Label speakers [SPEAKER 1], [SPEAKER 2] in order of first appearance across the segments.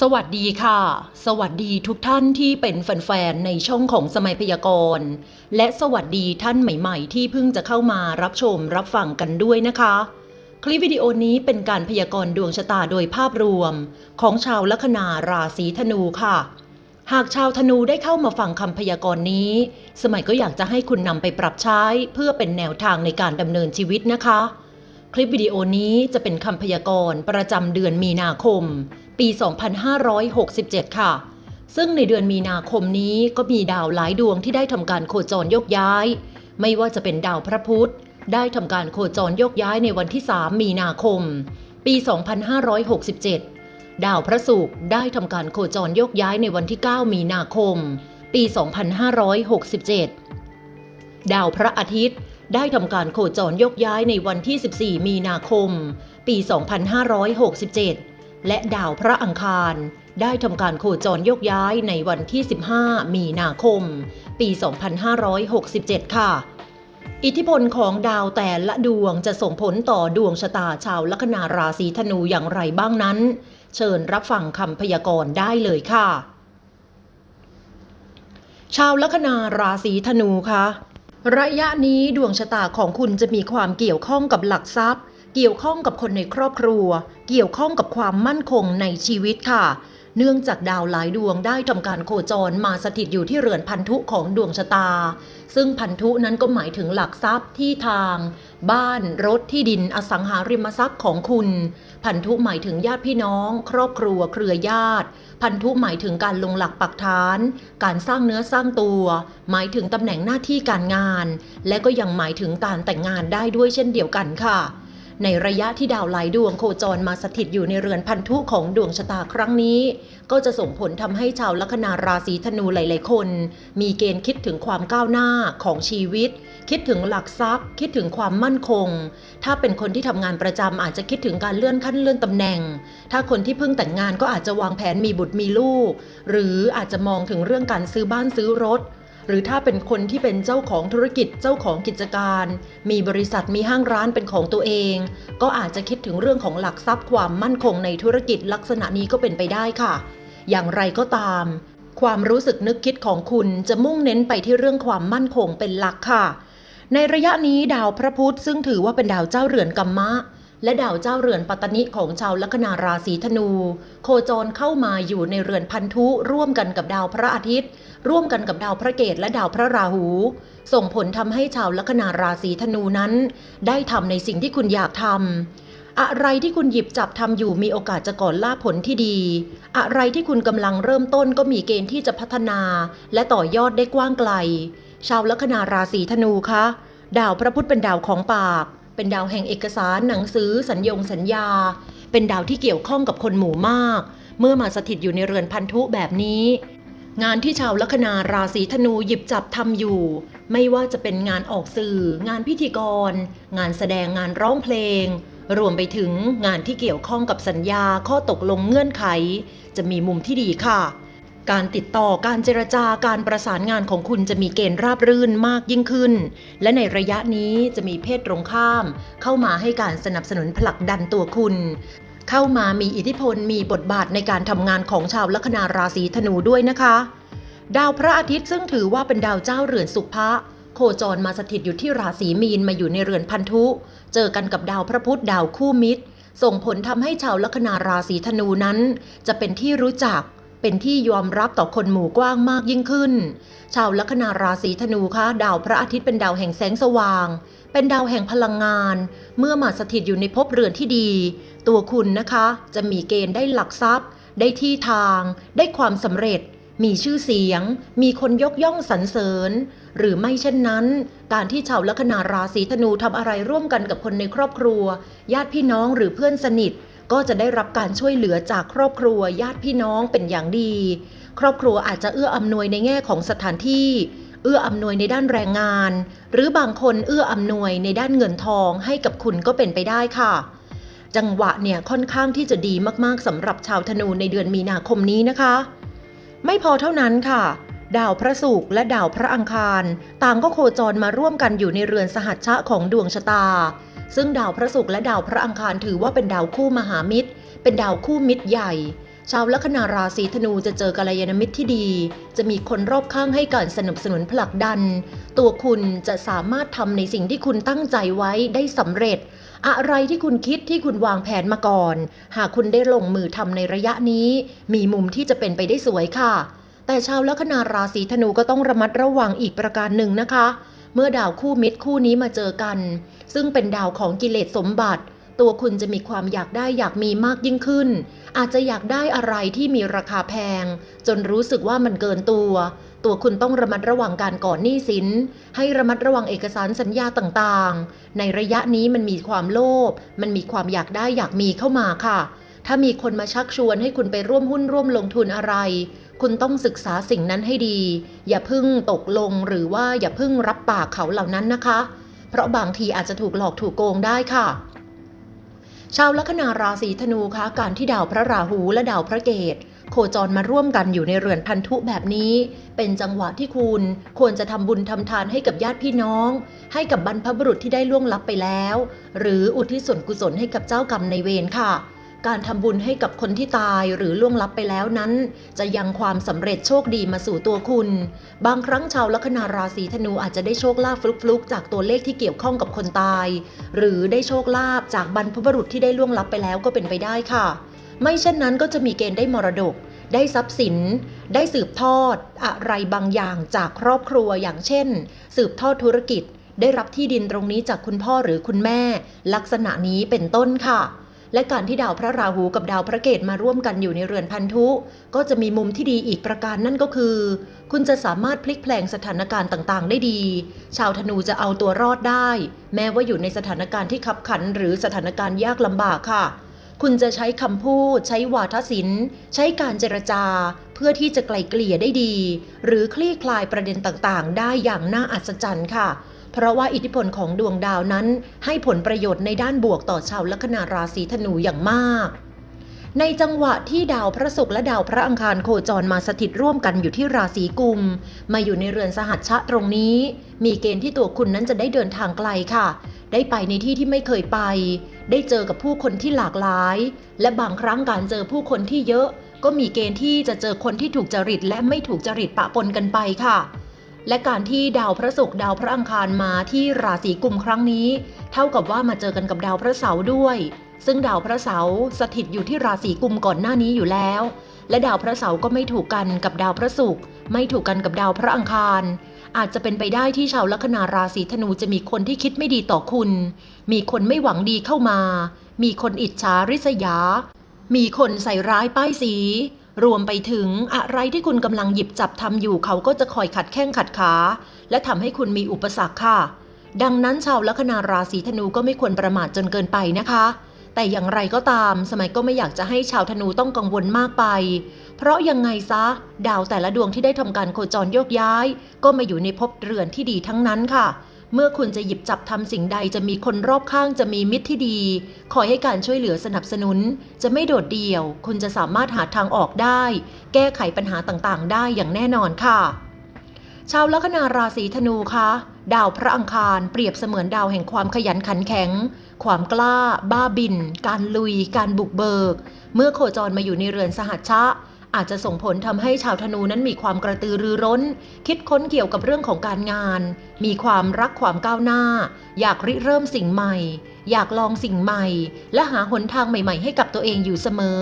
[SPEAKER 1] สวัสดีค่ะ สวัสดีทุกท่านที่เป็นแฟนๆในช่องของสมัยพยากรณ์ และสวัสดีท่านใหม่ๆ ที่เพิ่งจะเข้ามารับชมรับฟังกันด้วยนะคะ คลิปวิดีโอนี้เป็นการพยากรณ์ดวงชะตาโดยภาพรวม ของชาวลัคนาราศีธนูค่ะ หากชาวธนูได้เข้ามาฟังคำพยากรณ์นี้ สมัยก็อยากจะให้คุณนำไปปรับใช้เพื่อเป็นแนวทางในการดำเนินชีวิตนะคะ คลิปวิดีโอนี้จะเป็นคำพยากรณ์ประจำเดือนมีนาคม ปี 2567 ค่ะ ซึ่งในเดือนมีนาคมนี้ก็มีดาวหลายดวงที่ได้ทำการโคจรยกย้าย ไม่ว่าจะเป็นดาวพระพุธ ได้ทำการโคจรยกย้ายในวันที่ 3 มีนาคม ปี 2567 ดาวพระศุกร์ได้ทำการโคจรยกย้ายในวันที่ 9 มีนาคม ปี 2567 ดาวพระอาทิตย์ได้ทำการโคจรยกย้ายในวันที่ 14 มีนาคม ปี 2567 และดาวพระอังคาร ได้ทำการโคจรโยกย้ายในวันที่ 15 มีนาคม ปี 2567 ค่ะ อิทธิพลของดาวแต่ละดวงจะส่งผลต่อดวงชะตาชาวลัคนาราศีธนูอย่างไรบ้างนั้น เชิญรับฟังคำพยากรณ์ได้เลยค่ะ ชาวลัคนาราศีธนูคะระยะนี้ดวงชะตาของคุณจะมีความเกี่ยวข้องกับหลักทรัพย์ เกี่ยวข้องกับคนในครอบครัว เกี่ยวข้องกับความมั่นคงในชีวิตค่ะ เนื่องจากดาวหลายดวงได้ทำการโคจรมาสถิตอยู่ที่เรือนพันธุของดวงชะตา ซึ่งพันธุนั้นก็หมายถึงหลักทรัพย์ที่ทาง บ้านรถที่ดินอสังหาริมทรัพย์ของคุณ พันธุหมายถึงญาติพี่น้อง ครอบครัว เครือญาติ พันธุหมายถึงการลงหลักปักฐาน การสร้างเนื้อสร้างตัว หมายถึงตำแหน่งหน้าที่การงาน และก็ยังหมายถึงการแต่งงานได้ด้วยเช่นเดียวกันค่ะ ในระยะที่ดาวหลายดวงโคจรมาสถิตอยู่ในเรือนพันธุของดวงชะตาครั้งนี้ ก็จะส่งผลทำให้ชาวลัคนาราศีธนูหลาย ๆ คน มีเกณฑ์คิดถึงความก้าวหน้าของชีวิต คิดถึงหลักทรัพย์ คิดถึงความมั่นคง ถ้าเป็นคนที่ทำงานประจำอาจจะคิดถึงการเลื่อนขั้นเลื่อนตำแหน่ง ถ้าคนที่เพิ่งแต่งงานก็อาจจะวางแผนมีบุตรมีลูก หรืออาจจะมองถึงเรื่องการซื้อบ้านซื้อรถ หรือถ้าเป็นคนที่เป็นเจ้าของธุรกิจเจ้าของกิจการ มีบริษัทมีห้างร้านเป็นของตัวเอง ก็อาจจะคิดถึงเรื่องของหลักทรัพย์ความมั่นคงในธุรกิจลักษณะนี้ก็เป็นไปได้ค่ะ อย่างไรก็ตาม ความรู้สึกนึกคิดของคุณจะมุ่งเน้นไปที่เรื่องความมั่นคงเป็นหลักค่ะ ในระยะนี้ดาวพระพุธซึ่งถือว่าเป็นดาวเจ้าเรือนกัมมะและดาวเจ้าเรือนปัตตนิของชาวลัคนาราศีธนู โคจรเข้ามาอยู่ในเรือนพันธุร่วมกันกับดาวพระอาทิตย์ ร่วมกันกับดาวพระเกตและดาวพระราหู ส่งผลทำให้ชาวลัคนาราศีธนูนั้น ได้ทำในสิ่งที่คุณอยากทำอะไรที่คุณหยิบจับทำอยู่มีโอกาสจะก่อนล่าผลที่ดี อะไรที่คุณกำลังเริ่มต้นก็มีเกณฑ์ที่จะพัฒนา และต่อยอดได้กว้างไกล ชาวลัคนาราศีธนูคะ ดาวพระพุธเป็นดาวของปาก เป็นดาวแห่งเอกสารหนังสือ สัญญงสัญญา เป็นดาวที่เกี่ยวข้องกับคนหมู่มาก เมื่อมาสถิตอยู่ในเรือนพันธุแบบนี้ งานที่ชาวลัคนาราศีธนูหยิบจับทำอยู่ ไม่ว่าจะเป็นงานออกสื่อ งานพิธีกร งานแสดงงานร้องเพลง รวมไปถึงงานที่เกี่ยวข้องกับสัญญาข้อตกลงเงื่อนไข จะมีมุมที่ดีค่ะ การติดต่อการเจรจาการประสานงานของคุณจะมีเกณฑ์ราบรื่นมากยิ่งขึ้น และในระยะนี้จะมีเพศตรงข้าม เข้ามาให้การสนับสนุนผลักดันตัวคุณ เข้ามามีอิทธิพลมีบทบาทในการทำงานของชาวลัคนาราศีธนูด้วยนะคะ ดาวพระอาทิตย์ซึ่งถือว่าเป็นดาวเจ้าเรือนสุภะโคจรมาสถิตอยู่ที่ราศีมีนมาอยู่ในเรือนพันธุ เจอกันกับดาวพระพุธดาวคู่มิตร ส่งผลทำให้ชาวลัคนาราศีธนูนั้น จะเป็นที่รู้จัก เป็นที่ยอมรับต่อคนหมู่กว้างมากยิ่งขึ้น ชาวลัคนาราศีธนูคะดาวพระอาทิตย์เป็นดาวแห่งแสงสว่าง เป็นดาวแห่งพลังงาน เมื่อมาสถิตอยู่ในภพเรือนที่ดี ตัวคุณนะคะ จะมีเกณฑ์ได้หลักทรัพย์ ได้ที่ทาง ได้ความสำเร็จ มีชื่อเสียง มีคนยกย่องสรรเสริญ หรือไม่เช่นนั้น การที่ชาวลัคนาราศีธนูทำอะไรร่วมกันกับคนในครอบครัว ญาติพี่น้องหรือเพื่อนสนิท ก็จะได้รับการช่วยเหลือจากครอบครัวญาติพี่น้องเป็นอย่างดี ครอบครัวอาจจะเอื้ออำนวยในแง่ของสถานที่ เอื้ออำนวยในด้านแรงงาน หรือบางคนเอื้ออำนวยในด้านเงินทองให้กับคุณก็เป็นไปได้ค่ะ จังหวะเนี่ยค่อนข้างที่จะดีมากๆสำหรับชาวธนูในเดือนมีนาคมนี้นะคะ ไม่พอเท่านั้นค่ะดาวพระศุกร์และดาวพระอังคาร ต่างก็โคจรมาร่วมกันอยู่ในเรือนสหัชชะของดวงชะตา ซึ่งดาวพระศุกร์และดาวพระอังคารถือว่าเป็นดาวคู่มหามิตร เป็นดาวคู่มิตรใหญ่ ชาวลัคนาราศีธนูจะเจอกัลยาณมิตรที่ดี จะมีคนรอบข้างให้การสนับสนุนผลักดัน ตัวคุณจะสามารถทำในสิ่งที่คุณตั้งใจไว้ได้สำเร็จ อะไรที่คุณคิดที่คุณวางแผนมาก่อน หากคุณได้ลงมือทำในระยะนี้ มีมุมที่จะเป็นไปได้สวยค่ะ แต่ชาวลัคนาราศีธนูก็ต้องระมัดระวังอีกประการหนึ่งนะคะ เมื่อดาวคู่มิตรคู่นี้มาเจอกัน ซึ่งเป็นดาวของกิเลสสมบัติ ตัวคุณจะมีความอยากได้อยากมีมากยิ่งขึ้น อาจจะอยากได้อะไรที่มีราคาแพง จนรู้สึกว่ามันเกินตัว ตัวคุณต้องระมัดระวังการก่อนหนี้สิน ให้ระมัดระวังเอกสารสัญญาต่างๆ ในระยะนี้มันมีความโลภมันมีความอยากได้อยากมีเข้ามาค่ะถ้ามีคนมาชักชวนให้คุณไปร่วมหุ้นร่วมลงทุนอะไร คุณต้องศึกษาสิ่งนั้นให้ดี อย่าพึ่งตกลงหรือว่าอย่าพึ่งรับปากเขาเหล่านั้นนะคะ เพราะบางทีอาจจะถูกหลอกถูกโกงได้ค่ะ ชาวลัคนาราศีธนูคะการที่ดาวพระราหูและดาวพระเกตโคจรมาร่วมกันอยู่ในเรือนพันธุแบบนี้ เป็นจังหวะที่คุณควรจะทำบุญทำทานให้กับญาติพี่น้อง ให้กับบรรพบุรุษที่ได้ล่วงลับไปแล้ว หรืออุทิศส่วนกุศลให้กับเจ้ากรรมในเวรค่ะ การทำบุญให้กับคนที่ตายหรือล่วงลับไปแล้วนั้น จะยังความสำเร็จโชคดีมาสู่ตัวคุณ บางครั้งชาวลัคนาราศีธนูอาจจะได้โชคลาภฟลุกๆ จากตัวเลขที่เกี่ยวข้องกับคนตาย หรือได้โชคลาภจากบรรพบุรุษที่ได้ล่วงลับไปแล้วก็เป็นไปได้ค่ะ ไม่เช่นนั้นก็จะมีเกณฑ์ได้มรดก ได้ทรัพย์สิน ได้สืบทอด อะไรบางอย่างจากครอบครัวอย่างเช่น สืบทอดธุรกิจ ได้รับที่ดินตรงนี้จากคุณพ่อหรือคุณแม่ ลักษณะนี้เป็นต้นค่ะ และการที่ดาวพระราหูกับดาวพระเกตมาร่วมกันอยู่ในเรือนพันธุ ก็จะมีมุมที่ดีอีกประการนั่นก็คือ คุณจะสามารถพลิกแพลงสถานการณ์ต่างๆ ได้ดี ชาวธนูจะเอาตัวรอดได้ แม้ว่าอยู่ในสถานการณ์ที่ขับขันหรือสถานการณ์ยากลำบากค่ะ คุณจะใช้คำพูด ใช้วาทศิลป์ ใช้การเจรจา เพื่อที่จะไกลเกลี่ยได้ดี หรือคลี่คลายประเด็นต่างๆ ได้อย่างน่าอัศจรรย์ค่ะ เพราะว่าอิทธิพลของดวงดาวนั้น ให้ผลประโยชน์ในด้านบวกต่อชาวลัคนาราศีธนูอย่างมาก ในจังหวะที่ดาวพระศุกร์และดาวพระอังคารโคจรมาสถิตร่วมกันอยู่ที่ราศีกุม มาอยู่ในเรือนสหัชชะตรงนี้ มีเกณฑ์ที่ตัวคุณนั้นจะได้เดินทางไกลค่ะ ได้ไปในที่ที่ไม่เคยไป ได้เจอกับผู้คนที่หลากหลาย และบางครั้งการเจอผู้คนที่เยอะก็มีเกณฑ์ที่จะเจอคนที่ถูกจริตและไม่ถูกจริตปะปนกันไปค่ะ และการที่ดาวพระศุกร์ดาวพระอังคารมาที่ราศีกุมครั้งนี้ เท่ากับว่ามาเจอกันกับดาวพระเสาร์ด้วย ซึ่งดาวพระเสาร์สถิตอยู่ที่ราศีกุมก่อนหน้านี้อยู่แล้ว และดาวพระเสาร์ก็ไม่ถูกกันกับดาวพระศุกร์ไม่ถูกกันกับดาวพระอังคาร อาจจะเป็นไปได้ที่ชาวลัคนาราศีธนูจะมีคนที่คิดไม่ดีต่อคุณ มีคนไม่หวังดีเข้ามา มีคนอิจฉาริษยา มีคนใส่ร้ายป้ายสี รวมไปถึงอะไรที่คุณกำลังหยิบจับทำอยู่เขาก็จะคอยขัดแข้งขัดขา และทำให้คุณมีอุปสรรคค่ะ ดังนั้นชาวลัคนาราศีธนูก็ไม่ควรประมาทจนเกินไปนะคะ แต่อย่างไรก็ตาม สมัยก็ไม่อยากจะให้ชาวธนูต้องกังวลมากไป เพราะยังไงซะ ดาวแต่ละดวงที่ได้ทำการโคจรโยกย้าย ก็มาอยู่ในภพเรือนที่ดีทั้งนั้นค่ะ เมื่อคุณจะหยิบจับทำสิ่งใดจะมีคนรอบข้างจะมีมิตรที่ดี คอยให้การช่วยเหลือสนับสนุน จะไม่โดดเดี่ยว คุณจะสามารถหาทางออกได้ แก้ไขปัญหาต่างๆ ได้อย่างแน่นอนค่ะ ชาวลัคนาราศีธนูคะดาวพระอังคารเปรียบเสมือนดาวแห่งความขยันขันแข็ง ความกล้า บ้าบิน การลุย การบุกเบิก เมื่อโคจรมาอยู่ในเรือนสหัชชะ อาจจะส่งผลทำให้ชาวธนูนั้นมีความกระตือรือร้น คิดค้นเกี่ยวกับเรื่องของการงาน มีความรักความก้าวหน้า อยากริเริ่มสิ่งใหม่ อยากลองสิ่งใหม่ และหาหนทางใหม่ ๆ ให้กับตัวเองอยู่เสมอ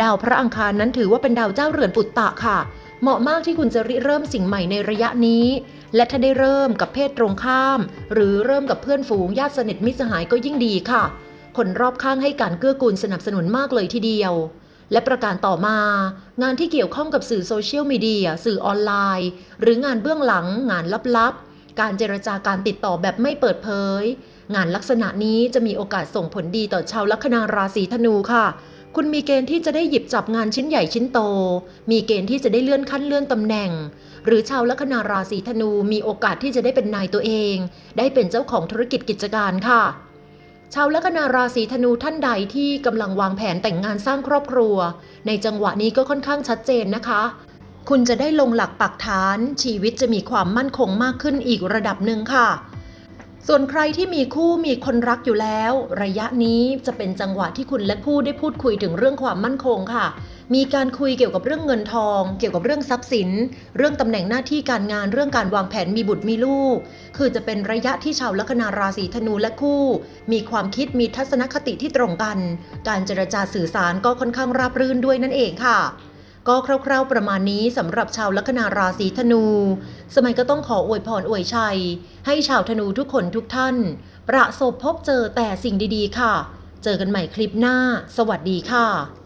[SPEAKER 1] ดาวพระอังคารนั้นถือว่าเป็นดาวเจ้าเรือนปุตตะค่ะ เหมาะมากที่คุณจะริเริ่มสิ่งใหม่ในระยะนี้ และถ้าได้เริ่มกับเพศตรงข้าม หรือเริ่มกับเพื่อนฝูงญาติสนิทมิตรสหายก็ยิ่งดีค่ะ คนรอบข้างให้การเกื้อกูลสนับสนุนมากเลยทีเดียว และประการต่อมา งานที่เกี่ยวข้องกับสื่อโซเชียลมีเดียสื่อออนไลน์ หรืองานเบื้องหลัง งานลับๆ การเจรจาการติดต่อแบบไม่เปิดเผย งานลักษณะนี้จะมีโอกาสส่งผลดีต่อชาวลัคนาราศีธนูค่ะ คุณมีเกณฑ์ที่จะได้หยิบจับงานชิ้นใหญ่ชิ้นโต มีเกณฑ์ที่จะได้เลื่อนขั้นเลื่อนตำแหน่ง หรือชาวลัคนาราศีธนูมีโอกาสที่จะได้เป็นนายตัวเอง ได้เป็นเจ้าของธุรกิจกิจการค่ะ ชาวลัคนาราศีธนูท่านใดที่กำลังวางแผนแต่งงานสร้างครอบครัว ในจังหวะนี้ก็ค่อนข้างชัดเจนนะคะ คุณจะได้ลงหลักปักฐาน ชีวิตจะมีความมั่นคงมากขึ้นอีกระดับหนึ่งค่ะ ส่วนใครที่มีคู่มีคนรักอยู่แล้ว ระยะนี้จะเป็นจังหวะที่คุณและคู่ได้พูดคุยถึงเรื่องความมั่นคงค่ะ มีการคุยเกี่ยวกับเรื่องเงินทอง เกี่ยวกับเรื่องทรัพย์สิน เรื่องตำแหน่งหน้าที่การงาน เรื่องการวางแผนมีบุตรมีลูก คือจะเป็นระยะที่ชาวลัคนาราศีธนูและคู่ มีความคิดมีทัศนคติที่ตรงกัน การเจรจาสื่อสารก็ค่อนข้างราบรื่นด้วยนั่นเองค่ะก็คร่าวๆประมาณนี้สำหรับชาวลัคนาราศีธนู สมัยก็ต้องขออวยพรอวยชัย ให้ชาวธนูทุกคนทุกท่าน ประสบพบเจอแต่สิ่งดีๆ ค่ะ เจอกันใหม่คลิปหน้า สวัสดีค่ะ